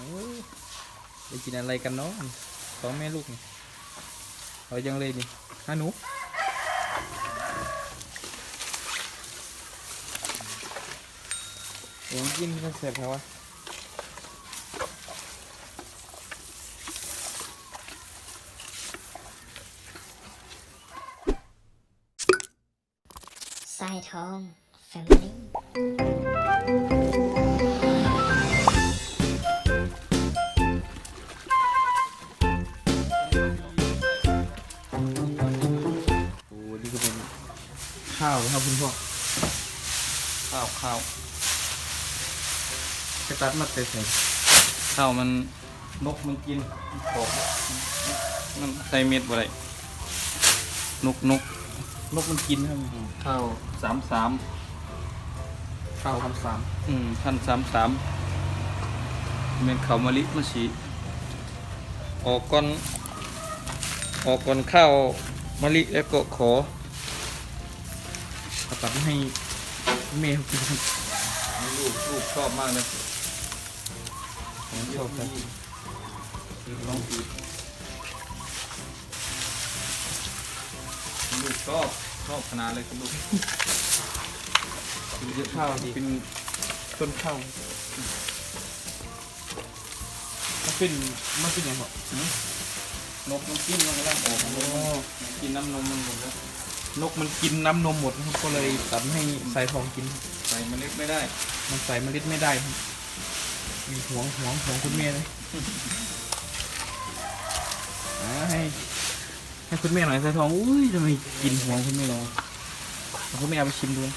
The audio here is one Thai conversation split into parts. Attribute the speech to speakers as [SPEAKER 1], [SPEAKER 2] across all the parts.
[SPEAKER 1] อ้ไปกินอะไรกันเนาะสองแม่ลูกนี่เอายังเลยนี่ฮะหนูเอ็งกินกันเสร็จแล้ววะ
[SPEAKER 2] ทรายทอง Family
[SPEAKER 1] ข้าวนะครับคุณพ่อข้าวข้าวจะตัดมาเตะใส่
[SPEAKER 3] ข้าวมันนกมันกินตกมันใส่เม็ดบ่ได้นกนก
[SPEAKER 1] นกมันกินครับ
[SPEAKER 3] ข้าวสามสาม
[SPEAKER 1] ข้าวคำสาม
[SPEAKER 3] อืมพันสามสามเป็นข้าวมะลิมะสีออกก่อนออกก่อนข้าวมะลิแล้วก็ขอ
[SPEAKER 1] เอาตัดมาให้แม่เขากินครับ
[SPEAKER 3] ลูกลูกชอบมากเลย
[SPEAKER 1] ผมชอบครับ
[SPEAKER 3] น้องอีกลูกชอบชอบขนาดเลยครับลูก
[SPEAKER 1] กินเยอะข้าวดี
[SPEAKER 3] เป็น
[SPEAKER 1] ต้นข้าวมันเป็นมันเป็นยังไง
[SPEAKER 3] นกมันกินมันกำลังออกมากินน้ำนมมันหมดแล้ว
[SPEAKER 1] นกมันกินน้ำนมหมดนะครับก็เลยตัดให้สายทองกิน
[SPEAKER 3] ใส่เมล็ดไม่ได้
[SPEAKER 1] มันใส่เมล็ดไม่ได้ครับมีหวงหวงหวงคุณแม่เลยอ่าให้ให้คุณแม่หน่อยสายทองอุ้ยทำไมกินหวงคุณแม่เราเอาคุณแม่เอาไปชิมดูนะ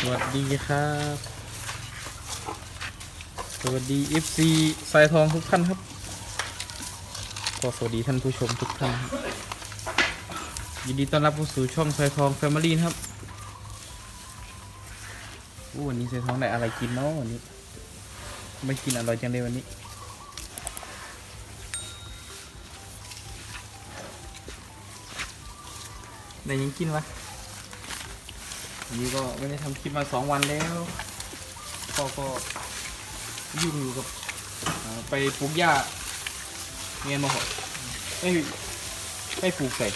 [SPEAKER 1] สวัสดีครับ สวัสดี FC สายทองทุกท่านครับ ก็สวัสดีท่านผู้ชมทุกท่านยินดีต้อนรับเข้าสู่ช่องสายทองแฟมิลี่ครับอู้วันนี้สายทองได้อะไรกินเนาะวันนี้ ไม่กินอร่อยจังเลยวันนี้ได้ยังกินวะวันนี้ก็ไม่ได้ทำคลิปมาสองวันแล้วพ่อก็ยุ่งอยู่กับไปปลูกหญ้า เงี้ยมาหอไม่ไม่ปลูกใส่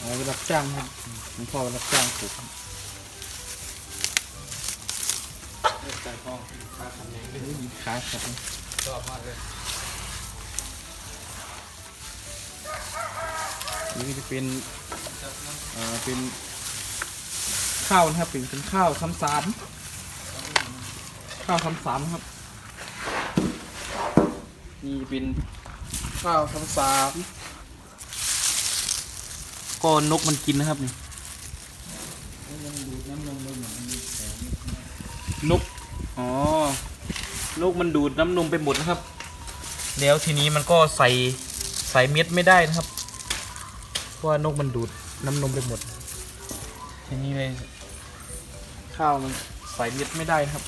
[SPEAKER 1] อ๋อไปรับจ้างครับหลวงพ่อไปรับจ้างปลูกครับ
[SPEAKER 3] ใส่ทอง
[SPEAKER 1] เฮ้ยขาครับ
[SPEAKER 3] ชอบมากเลย
[SPEAKER 1] นี่จะเป็นเอ่อเป็นข้าวนะครับเป็นเป็นข้าวซ้ำสามข้าวซ้ำสามครับ นี่จะเป็นข้าวซ้ำสามก็นกมันกินนะครับนี่นกอ๋อนกมันดูดน้ำนมไปหมดนะครับ แล้วทีนี้มันก็ใส่ใส่เม็ดไม่ได้นะครับ เพราะว่านกมันดูดน้ำนมไปหมด ทีนี้เลยข้าวมันใส่เม็ดไม่ได้นะครับ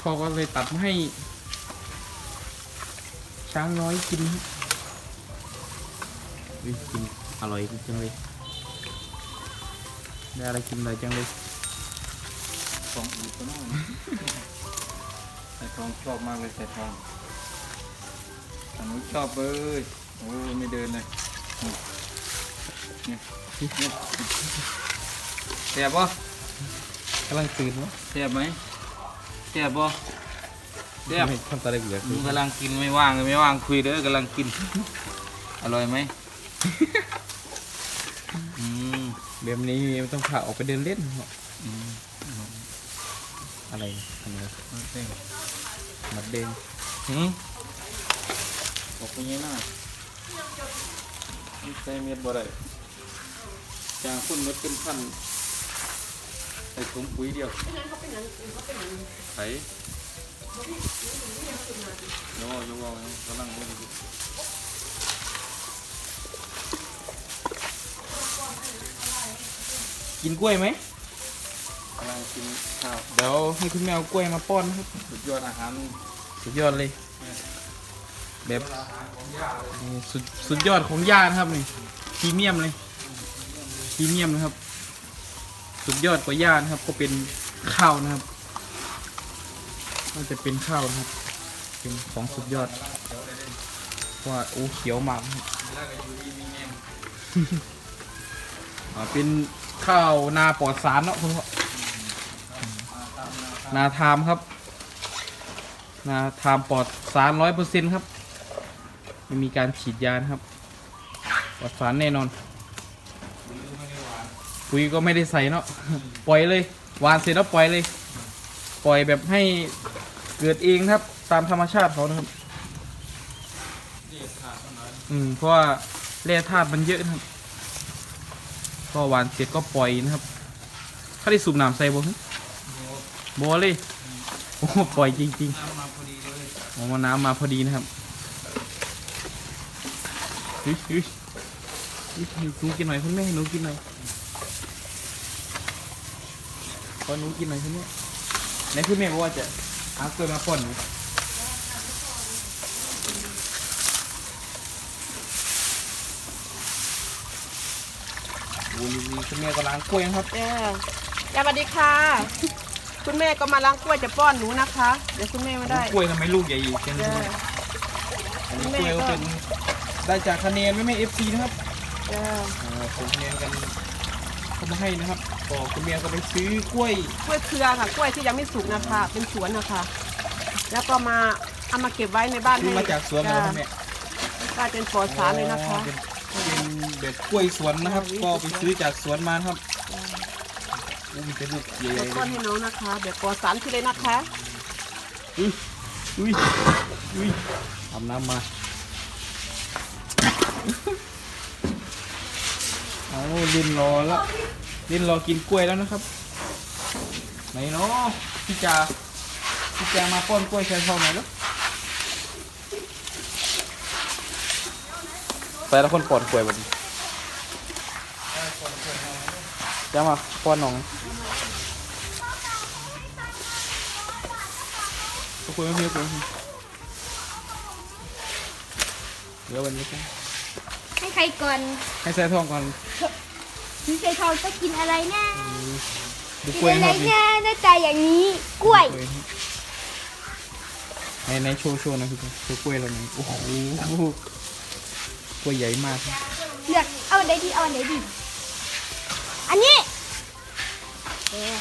[SPEAKER 1] พ่อก็เลยตัดมาให้ ช้างน้อยกินครับอุ๊ยกินอร่อยจังเลยได้อะไรกินอร่อยจังเลย
[SPEAKER 3] ทองอีกก็น้อยใส่ทองชอบมากเลยใส่ทองอันนู้นชอบเลยโอ้ยไม่เดินเลยเนี่ยเนี่ยแซ่บป่ะ
[SPEAKER 1] กำลังตื่นวะ
[SPEAKER 3] แซ่บไหมแซ่บป่ะ แซ่บ
[SPEAKER 1] ไม่ทำตาเล็กเหลือ
[SPEAKER 3] มึงกำลังกินไม่ว่างเลยไม่ว่างคุยเด้อกำลังกิน อร่อยไหมอืม
[SPEAKER 1] แบบนี้ไม่ต้องพาออกไปเดินเล่นหรอก
[SPEAKER 3] อืม
[SPEAKER 1] อะไรอะไร
[SPEAKER 3] โอเค
[SPEAKER 1] มัดเดง
[SPEAKER 3] หืมบอกไปยังหน้าไม่ใส่เม็ดบ่ได้จางคุณมัดเป็นพันใส่ถุงปุ๋ยเดียวไถโย่โย่ว่ากำลังเล่นอยู่
[SPEAKER 1] กินกล้วยไหม
[SPEAKER 3] กำลังกินข้าว
[SPEAKER 1] เดี๋ยวให้คุณแมวกล้วยมาป้อนนะครับ
[SPEAKER 3] สุดยอดอาหาร
[SPEAKER 1] สุดยอดเลย แบบสุดสุดยอดของย่านะครับนี่พรีเมียมเลยพรีเมียมนะครับ สุดยอดกว่าหญ้านะครับ ก็เป็นข้าวนะครับ น่าจะเป็นข้าวนะครับ เป็นของสุดยอดเพราะว่าโอ้เขียวมากนะครับอ่าเป็นข้าวนาปลอดสารเนาะคุณพ่อนาทามครับ นาทามปลอดสารร้อยเปอร์เซ็นต์ครับ ไม่มีการฉีดยานะครับปลอดสารแน่นอนปุ๋ยก็ไม่ได้ใส่เนาะปล่อยเลยหวานเสร็จแล้วปล่อยเลย ปล่อยแบบให้ เกิดเองครับตามธรรมชาติเขานะครับอืมเพราะว่าแร่ธาตุมันเยอะนะครับก็หวานเสร็จก็ปล่อยนะครับเขาได้สูบน้ำใส่บ่ฮึบ่เลยโอ้ปล่อยจริงๆโอ้น้ำมาพอดีนะครับเฮ้ยเฮ้ยเฮ้ยหนูกินหน่อยคุณแม่หนูกินหน่อยขอหนูกินหน่อยคุณแม่ไหนคุณแม่บอกว่าจะ หากล้วยมาป้อนหนูโอ้ยคุณแม่ก็ล้างกล้วยนะครับ
[SPEAKER 4] เออสวัสดีค่ะ คุณแม่ก็มาล้างกล้วยจะป้อนหนูนะคะ เดี๋ยวคุณแม่ไม่ได้
[SPEAKER 1] กล้วยทำไมลูกใหญ่อีกจัง
[SPEAKER 4] เออ
[SPEAKER 1] อันนี้กล้วยก็เป็นได้จากคะแนนไม่ไม่เอฟซีนะครับ
[SPEAKER 4] เออ
[SPEAKER 1] อ่าส่งคะแนนกัน เข้ามาให้นะครับก็คุณเมียก็ไปซื้อกล้วย
[SPEAKER 4] กล้วยเครือค่ะ กล้วยที่ยังไม่สุกนะคะ เป็นสวนนะคะ แล้วก็มาเอามาเก็บไว้ในบ้าน
[SPEAKER 1] ซื้อ
[SPEAKER 4] ให้
[SPEAKER 1] มาจากสวนเลยครับแม่
[SPEAKER 4] ก็เป็นปลอดสารเลยนะคะ
[SPEAKER 1] อ๋อเป็นเป็นแบบกล้วยสวนนะครับ ก็ไปซื้อจากสวนมานะครับอู้มีแต่ลูกใหญ่
[SPEAKER 4] เดี๋ยว
[SPEAKER 1] ๆ
[SPEAKER 4] ป้อน
[SPEAKER 1] เล
[SPEAKER 4] ให้
[SPEAKER 1] ย
[SPEAKER 4] น้องนะคะเดี๋ยวปลอดสารที่เลยนะคะ
[SPEAKER 1] อุ้ยอุ้ยอุ้ยอาบน้ำมา เอาลินรอแล้วลินรอกินกล้วยแล้วนะครับไหนเนาะพี่จาพี่จามาป้อนกล้วยแทนพ่อหน่อยแล้วแต่ละคนป้อนกล้วยแบบนี้จะมาป้อนน้องกล้วยมาพี่เอากล้วยเดี๋ยววันนี้กัน
[SPEAKER 2] ให้ใครก่อน
[SPEAKER 1] ให้ใส่ทองก่อน
[SPEAKER 2] พี่ใจทองจะกินอะไรนะ
[SPEAKER 1] ดู
[SPEAKER 2] กิ
[SPEAKER 1] กล้วย
[SPEAKER 2] อะ
[SPEAKER 1] ค
[SPEAKER 2] ไร
[SPEAKER 1] รับนี่
[SPEAKER 2] นะหน้าตาอย่างนี้กล้วย
[SPEAKER 1] กล้วยครับในในโชว์โชว์หนะพี่ครับโชว์กล้วยเราหน่อยโอ้โหกล้วยใหญ่มากครับ
[SPEAKER 2] เลือกเอาอันไหนดีเอาอันไหนดี อันนี้เออ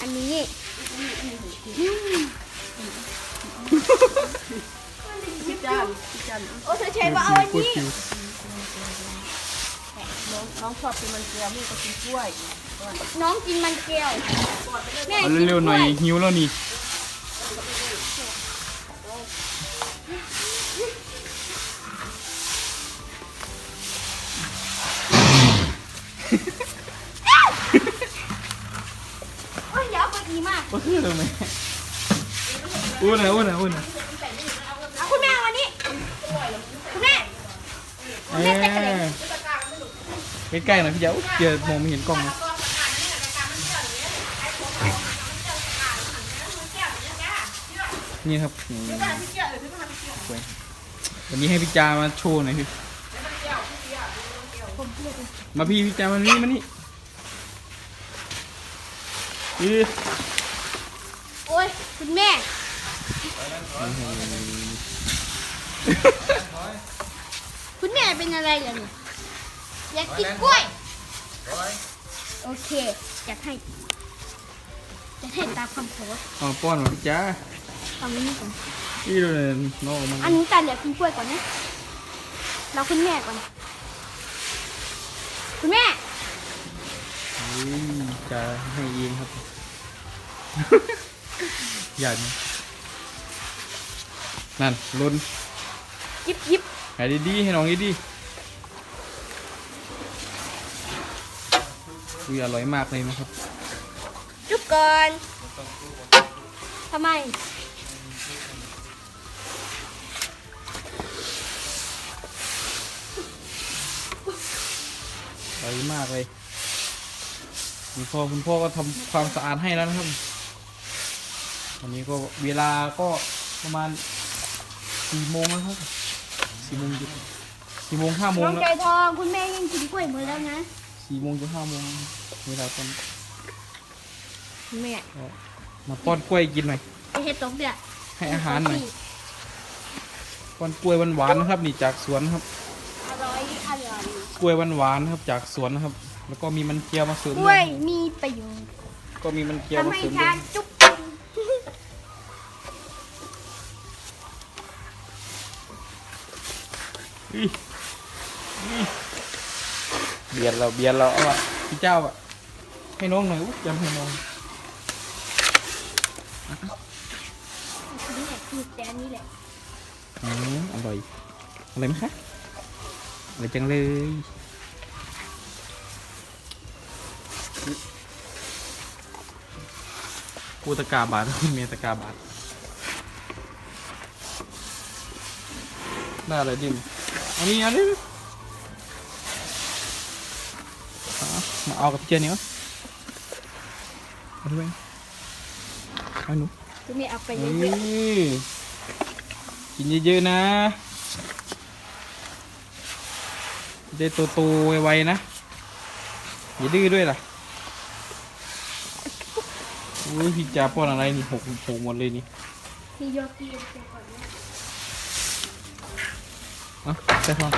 [SPEAKER 2] อันนี้อืม
[SPEAKER 4] พี่จันพี่จัน
[SPEAKER 2] โอ้เธอใช้ว่าเอาอัน
[SPEAKER 1] กล้วย
[SPEAKER 2] นี้
[SPEAKER 1] ปิว
[SPEAKER 4] น้องน้องชอบกินมันเกลือแม่ก็กินกล้วย
[SPEAKER 2] น้องกินมันเกลียวแม่
[SPEAKER 1] เอา
[SPEAKER 2] กิน
[SPEAKER 1] เร็วๆหน่อย
[SPEAKER 2] กล้วย
[SPEAKER 1] หิวแล้วนี่
[SPEAKER 2] โอ้ยอยาวไปดีมาก
[SPEAKER 1] ก็คือเลยไหมอ้วนนะอ้วนนะอ้วนนะ
[SPEAKER 2] เอาคุณแม่เอาอันนี้ คุณแม่
[SPEAKER 1] เอ้ย ใกล้ๆหน่อยพี่เจ้าเดี๋ยวมองไม่เห็นกล้องนะนี่ครับอืมสวยวันนี้ให้พี่จามาโชว์หน่อยพี่มาพี่พี่จามานี่มานี่อือ
[SPEAKER 2] โอ้ยคุณแม่ คุณแม่เป็นอะไรเหรอเนี่ย อยากกินกล้วยโอเคอยากให้อยากให้ตามคำขอ
[SPEAKER 1] อ๋อป้อนหน่อยพี่จ้า
[SPEAKER 2] ตามนี้ก่อน
[SPEAKER 1] นี่ดูเลยน้องออกมา
[SPEAKER 2] อันนี้ตันอยากกินกล้วยก่อนนะเราคุณแม่ก่อนคุณแม่
[SPEAKER 1] อุ้ยจะให้เองครับ ใหญ่นะนั่นลุ้น
[SPEAKER 2] ยิบยิบ
[SPEAKER 1] หายดีๆให้น้องดีๆ อุ้ยอร่อยมากเลยนะครับ
[SPEAKER 2] จุบก่อนทำไม
[SPEAKER 1] อร่อยมากเลยคุณพ่อคุณพ่อก็ทำความสะอาดให้แล้วนะครับวันนี้ก็เวลาก็ประมาณสี่โมงแล้วครับสี่โมงจุดสี่โมงห้าโมง
[SPEAKER 2] น้อง
[SPEAKER 1] แล้ว
[SPEAKER 2] ใจทองคุณแม่ยังกินกล้วยหมดแล้วนะ
[SPEAKER 1] สี่โมงจนห้าโมงเวลาตอน
[SPEAKER 2] แม่
[SPEAKER 1] มาป้อนกล้วยกินหน่อย
[SPEAKER 2] ไอเห็ดตกเนี่ย
[SPEAKER 1] ให้อาหารหน่อย ป้อนกล้วยหวานๆนะครับ นี่จากสวนครับ
[SPEAKER 2] อร่อยอร่อย
[SPEAKER 1] กล้วยหวานๆนะครับ จากสวนนะครับ แล้วก็มีมันเจียวมาเสริม
[SPEAKER 2] ก
[SPEAKER 1] ด้
[SPEAKER 2] ล้ววยยมีประโยชน์
[SPEAKER 1] ก็มีมันเจียว
[SPEAKER 2] ทำ
[SPEAKER 1] มา
[SPEAKER 2] ให้
[SPEAKER 1] เสริมด้ว
[SPEAKER 2] ทายนจุ๊บ
[SPEAKER 1] อุ๊ยอุ๊ย เบียร์เราเบียร์เราเอาอะพี่เจ้าอะให้น้องหน่อยอุ๊ยยำให้น้อง
[SPEAKER 2] นี่แหละคือแต่อันนี้แหละ
[SPEAKER 1] อืมอร่อยอร่อยไหมคะอร่อยจังเลยกูตะกาบาทเมียตะกาบาทได้อะไรดิมอันนี้อันนี้ เอากับเจนนี่วะเอาด้วยเอาหนู
[SPEAKER 2] คือไม่เอาไปเย
[SPEAKER 1] นี่
[SPEAKER 2] อะ
[SPEAKER 1] กินเยอะๆนะจะได้โตๆไวๆนะอย่าดื้อด้วยล่ะอุ้ยพี่จ่าป้อนอะไรนี่หกหกหมดเลยนี่
[SPEAKER 2] ๆที่โยกีเอาไปก่อนนะ
[SPEAKER 1] เอะใช่ทอ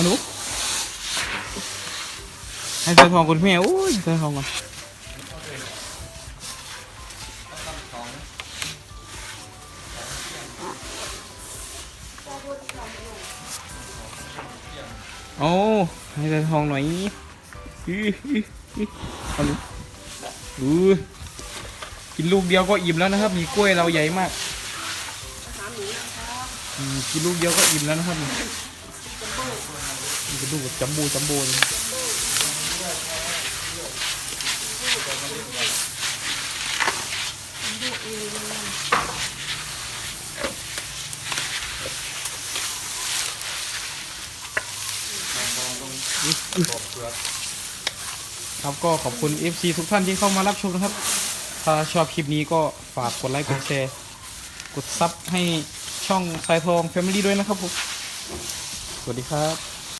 [SPEAKER 1] เอาหนูให้ใส่ทองคุณแม่โอ้ยใส่ทองก่อนโอ้ให้ใส่ทองหน่อยอื้ออื้ออื้อกินลูกเดียวก็อิ่มแล้วนะครับ มีกล้วยเราใหญ่มากกินลูกเดียวก็อิ่มแล้วนะครับ นี่นี่ดูจัมโบ้จัมโบ้เลยครับก็ขอบคุณ FC ทุกท่านที่เข้ามารับชมนะครับ ถ้าชอบคลิปนี้ก็ฝากกดไลค์กดแชร์กดซับให้ช่องสายทอง Family ด้วยนะครับผม สวัสดีครับ